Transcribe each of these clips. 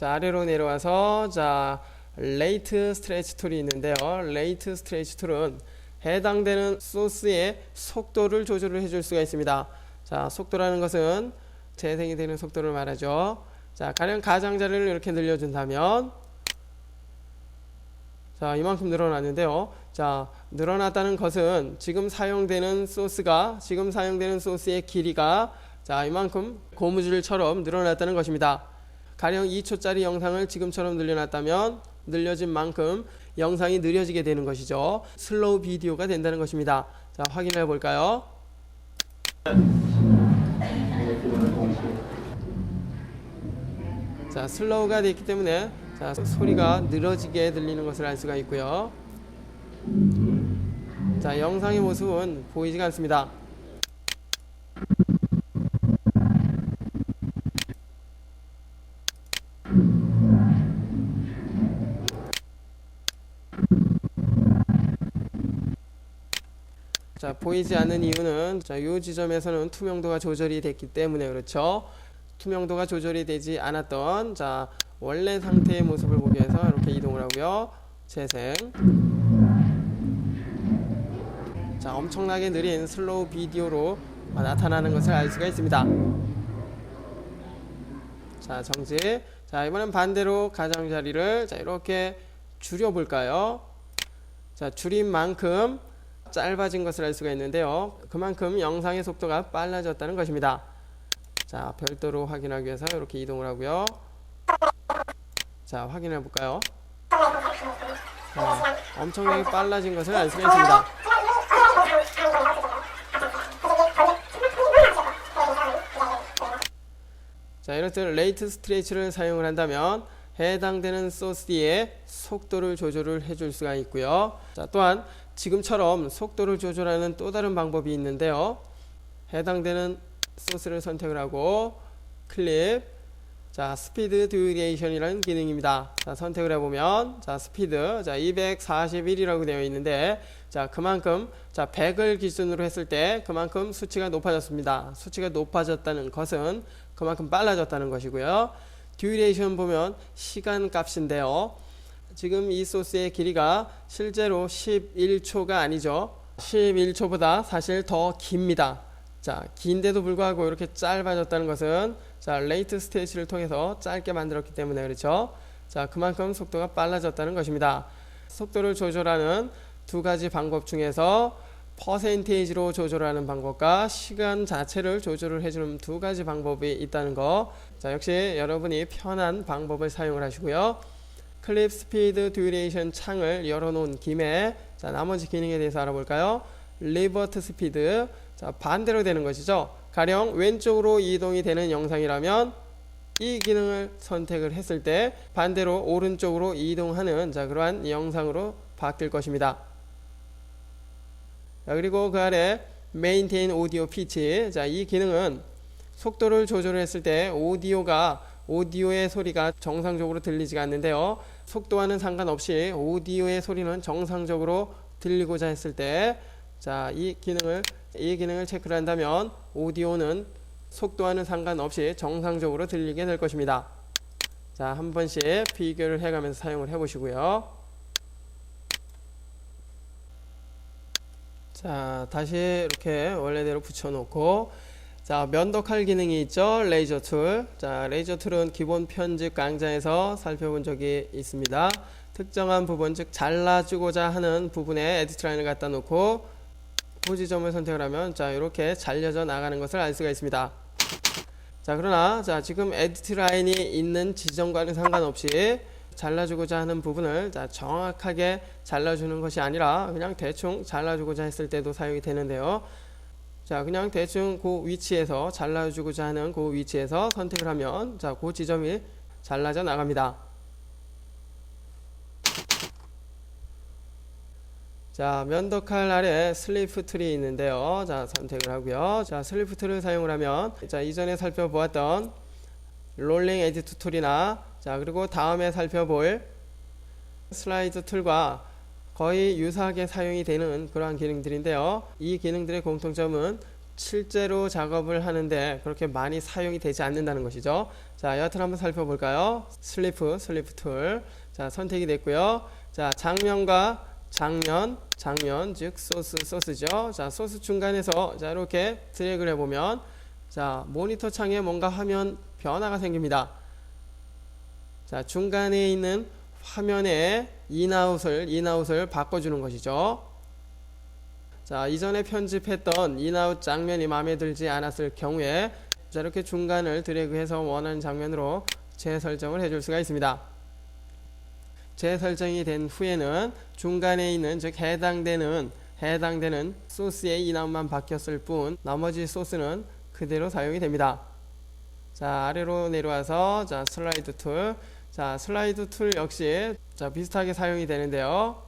자, 아래로 내려와서 자, 레이트 스트레치 툴이 있는데요. 레이트 스트레치 툴은 해당되는 소스의 속도를 조절을 해줄 수가 있습니다. 자, 속도라는 것은 재생이 되는 속도를 말하죠. 자, 가령 가장자리를 이렇게 늘려준다면 자, 이만큼 늘어났는데요. 자, 늘어났다는 것은 지금 사용되는 소스가 지금 사용되는 소스의 길이가 자, 이만큼 고무줄처럼 늘어났다는 것입니다. 가령 2초짜리 영상을 지금처럼 늘려놨다면 늘려진 만큼 영상이 느려지게 되는 것이죠. 슬로우 비디오가 된다는 것입니다. 자, 확인해 볼까요? 자, 슬로우가 됐기 때문에 자, 소리가 늘어지게 들리는 것을 알 수가 있고요. 자, 영상의 모습은 보이지가 않습니다. 자, 보이지 않는 이유는 자, 요 지점에서는 투명도가 조절이 됐기 때문에 그렇죠. 투명도가 조절이 되지 않았던 자, 원래 상태의 모습을 보기 위해서 이렇게 이동을 하고요. 재생. 자, 엄청나게 느린 슬로우 비디오로 나타나는 것을 알 수가 있습니다. 자, 정지. 자, 이번엔 반대로 가장자리를 자, 이렇게 줄여 볼까요? 자, 줄인 만큼 짧아진 것을 알 수가 있는데요. 그만큼 영상의 속도가 빨라졌다는 것입니다. 자, 별도로 확인하기 위해서 이렇게 이동을 하고요. 자, 확인해 볼까요? 자, 엄청나게 빨라진 것을 알 수가 있습니다. 자, 이렇듯 레이트 스트레치를 사용을 한다면 해당되는 소스의 속도를 조절을 해줄 수가 있고요. 자, 또한 지금처럼 속도를 조절하는 또 다른 방법이 있는데요. 해당되는 소스를 선택을 하고 클립 자 스피드 듀레이션이라는 기능입니다. 자 선택을 해보면 자 스피드 자 241이라고 되어 있는데 자 그만큼 자 100을 기준으로 했을 때 그만큼 수치가 높아졌습니다. 수치가 높아졌다는 것은 그만큼 빨라졌다는 것이고요. 듀레이션 보면 시간 값인데요. 지금 이 소스의 길이가 실제로 11초가 아니죠. 11초보다 사실 더 깁니다. 자, 긴데도 불구하고 이렇게 짧아졌다는 것은 자, 레이트 스테이지를 통해서 짧게 만들었기 때문에 그렇죠. 자, 그만큼 속도가 빨라졌다는 것입니다. 속도를 조절하는 두 가지 방법 중에서 퍼센테이지로 조절하는 방법과 시간 자체를 조절을 해주는 두 가지 방법이 있다는 거. 자, 역시 여러분이 편한 방법을 사용을 하시고요. 클립 스피드 듀레이션 창을 열어놓은 김에 자, 나머지 기능에 대해서 알아볼까요? 리버트 스피드 자, 반대로 되는 것이죠. 가령 왼쪽으로 이동이 되는 영상이라면 이 기능을 선택을 했을 때 반대로 오른쪽으로 이동하는 자, 그러한 영상으로 바뀔 것입니다. 자, 그리고 그 아래 메인테인 오디오 피치 자, 이 기능은 속도를 조절을 했을 때 오디오가 오디오의 소리가 정상적으로 들리지가 않는데요. 속도와는 상관없이 오디오의 소리는 정상적으로 들리고자 했을 때 자, 이 기능을 이 기능을 체크를 한다면 오디오는 속도와는 상관없이 정상적으로 들리게 될 것입니다. 자, 한 번씩 비교를 해 가면서 사용을 해 보시고요. 자, 다시 이렇게 원래대로 붙여 놓고 자, 면도칼 기능이 있죠. 레이저 툴. 자, 레이저 툴은 기본 편집 강좌에서 살펴본 적이 있습니다. 특정한 부분, 즉 잘라주고자 하는 부분에 에디트 라인을 갖다 놓고 그 지점을 선택을 하면 자, 이렇게 잘려져 나가는 것을 알 수가 있습니다. 자, 그러나 자, 지금 에디트 라인이 있는 지점과는 상관없이 잘라주고자 하는 부분을 자, 정확하게 잘라주는 것이 아니라 그냥 대충 잘라주고자 했을 때도 사용이 되는데요. 자, 그냥 대충 그 위치에서 잘라주고자 하는 그 위치에서 선택을 하면 자, 그 지점이 잘라져 나갑니다. 자, 면도칼 아래 슬리프 툴이 있는데요. 자, 선택을 하고요. 자, 슬리프 툴을 사용을 하면 자, 이전에 살펴보았던 롤링 에디트 툴이나 자, 그리고 다음에 살펴볼 슬라이드 툴과 거의 유사하게 사용이 되는 그러한 기능들인데요. 이 기능들의 공통점은 실제로 작업을 하는데 그렇게 많이 사용이 되지 않는다는 것이죠. 자, 여하튼 한번 살펴볼까요? 슬리프, 슬리프 툴. 자, 선택이 됐고요. 자, 장면과 장면, 장면, 즉 소스, 소스죠. 자, 소스 중간에서 자, 이렇게 드래그를 해보면 자, 모니터 창에 뭔가 화면 변화가 생깁니다. 자, 중간에 있는 화면에 인아웃을, 인아웃을 바꿔주는 것이죠. 자, 이전에 편집했던 인아웃 장면이 마음에 들지 않았을 경우에 자, 이렇게 중간을 드래그해서 원하는 장면으로 재설정을 해줄 수가 있습니다. 재설정이 된 후에는 중간에 있는 즉 해당되는 해당되는 소스의 인아웃만 바뀌었을 뿐 나머지 소스는 그대로 사용이 됩니다. 자, 아래로 내려와서 자, 슬라이드 툴. 자, 슬라이드 툴 역시 자, 비슷하게 사용이 되는데요.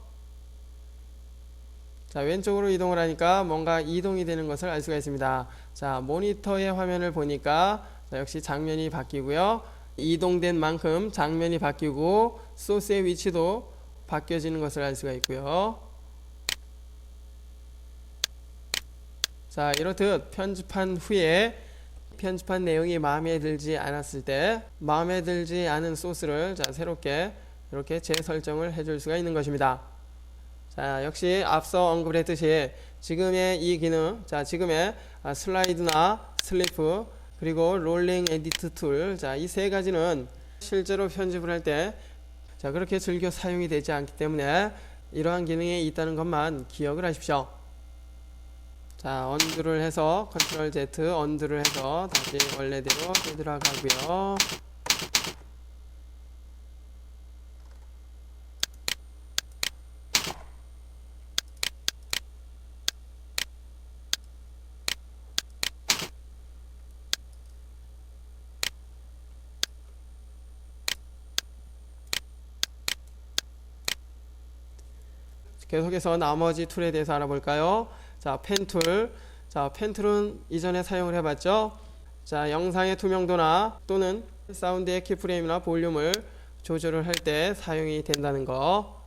자, 왼쪽으로 이동을 하니까 뭔가 이동이 되는 것을 알 수가 있습니다. 자, 모니터의 화면을 보니까 자, 역시 장면이 바뀌고요. 이동된 만큼 장면이 바뀌고 소스의 위치도 바뀌어지는 것을 알 수가 있고요. 자, 이렇듯 편집한 후에 편집한 내용이 마음에 들지 않았을 때 마음에 들지 않은 소스를 자, 새롭게 이렇게 재설정을 해줄 수가 있는 것입니다. 자, 역시 앞서 언급을 했듯이 지금의 이 기능, 자, 지금의 아, 슬라이드나 슬리프 그리고 롤링 에디트 툴, 자, 이 세 가지는 실제로 편집을 할 때 자, 그렇게 즐겨 사용이 되지 않기 때문에 이러한 기능이 있다는 것만 기억을 하십시오. 자, 언두를 해서 컨트롤 Z 언두를 해서 다시 원래대로 되돌아가고요. 계속해서 나머지 툴에 대해서 알아볼까요? 자, 펜 툴. 자, 펜 툴은 이전에 사용을 해봤죠? 자, 영상의 투명도나 또는 사운드의 키프레임이나 볼륨을 조절을 할 때 사용이 된다는 거.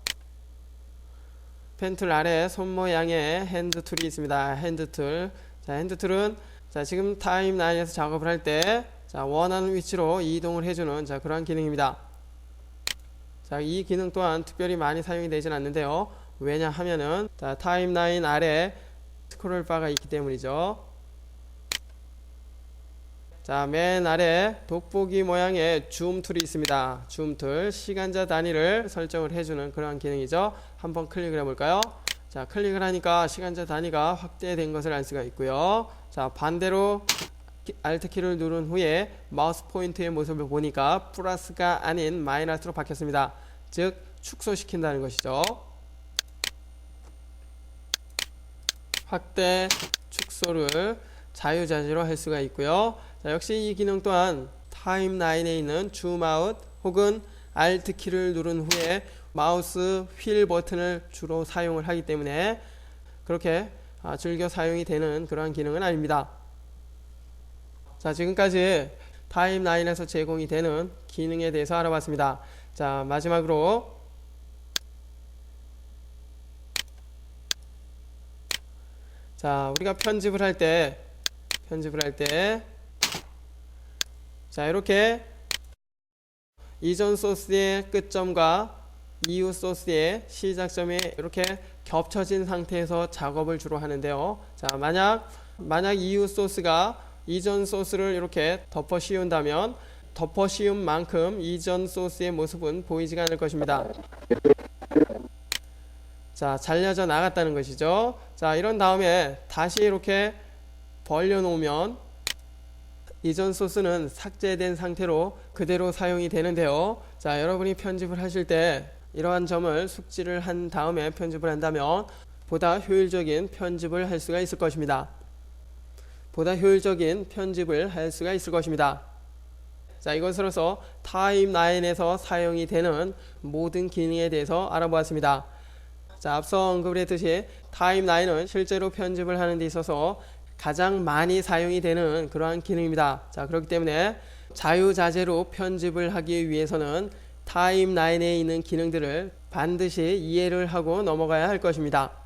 펜 툴 아래 손 모양의 핸드 툴이 있습니다. 핸드 툴. 자, 핸드 툴은 자, 지금 타임라인에서 작업을 할 때 자, 원하는 위치로 이동을 해주는 자, 그러한 기능입니다. 자, 이 기능 또한 특별히 많이 사용이 되진 않는데요. 왜냐하면은 자, 타임라인 아래 스크롤 바가 있기 때문이죠. 자, 맨 아래 돋보기 모양의 줌 툴이 있습니다. 줌 툴, 시간자 단위를 설정을 해주는 그런 기능이죠. 한번 클릭을 해볼까요? 자, 클릭을 하니까 시간자 단위가 확대된 것을 알 수가 있고요. 자, 반대로 Alt 키를 누른 후에 마우스 포인트의 모습을 보니까 플러스가 아닌 마이너스로 바뀌었습니다. 즉, 축소시킨다는 것이죠. 확대, 축소를 자유자재로 할 수가 있고요. 자, 역시 이 기능 또한 타임라인에 있는 줌아웃 혹은 Alt 키를 누른 후에 마우스 휠 버튼을 주로 사용을 하기 때문에 그렇게 아, 즐겨 사용이 되는 그러한 기능은 아닙니다. 자, 지금까지 타임라인에서 제공이 되는 기능에 대해서 알아봤습니다. 자, 마지막으로 자, 우리가 편집을 할 때, 편집을 할 때, 자, 이렇게 이전 소스의 끝점과 이후 소스의 시작점이 이렇게 겹쳐진 상태에서 작업을 주로 하는데요. 자, 만약, 만약 이후 소스가 이전 소스를 이렇게 덮어 씌운다면 덮어 씌운 만큼 이전 소스의 모습은 보이지가 않을 것입니다. 자, 잘려져 나갔다는 것이죠. 자, 이런 다음에 다시 이렇게 벌려 놓으면 이전 소스는 삭제된 상태로 그대로 사용이 되는데요. 자, 여러분이 편집을 하실 때 이러한 점을 숙지를 한 다음에 편집을 한다면 보다 효율적인 편집을 할 수가 있을 것입니다. 보다 효율적인 편집을 할 수가 있을 것입니다. 자, 이것으로서 타임라인에서 사용이 되는 모든 기능에 대해서 알아보았습니다. 자, 앞서 언급을 했듯이 타임라인은 실제로 편집을 하는 데 있어서 가장 많이 사용이 되는 그러한 기능입니다. 자, 그렇기 때문에 자유자재로 편집을 하기 위해서는 타임라인에 있는 기능들을 반드시 이해를 하고 넘어가야 할 것입니다.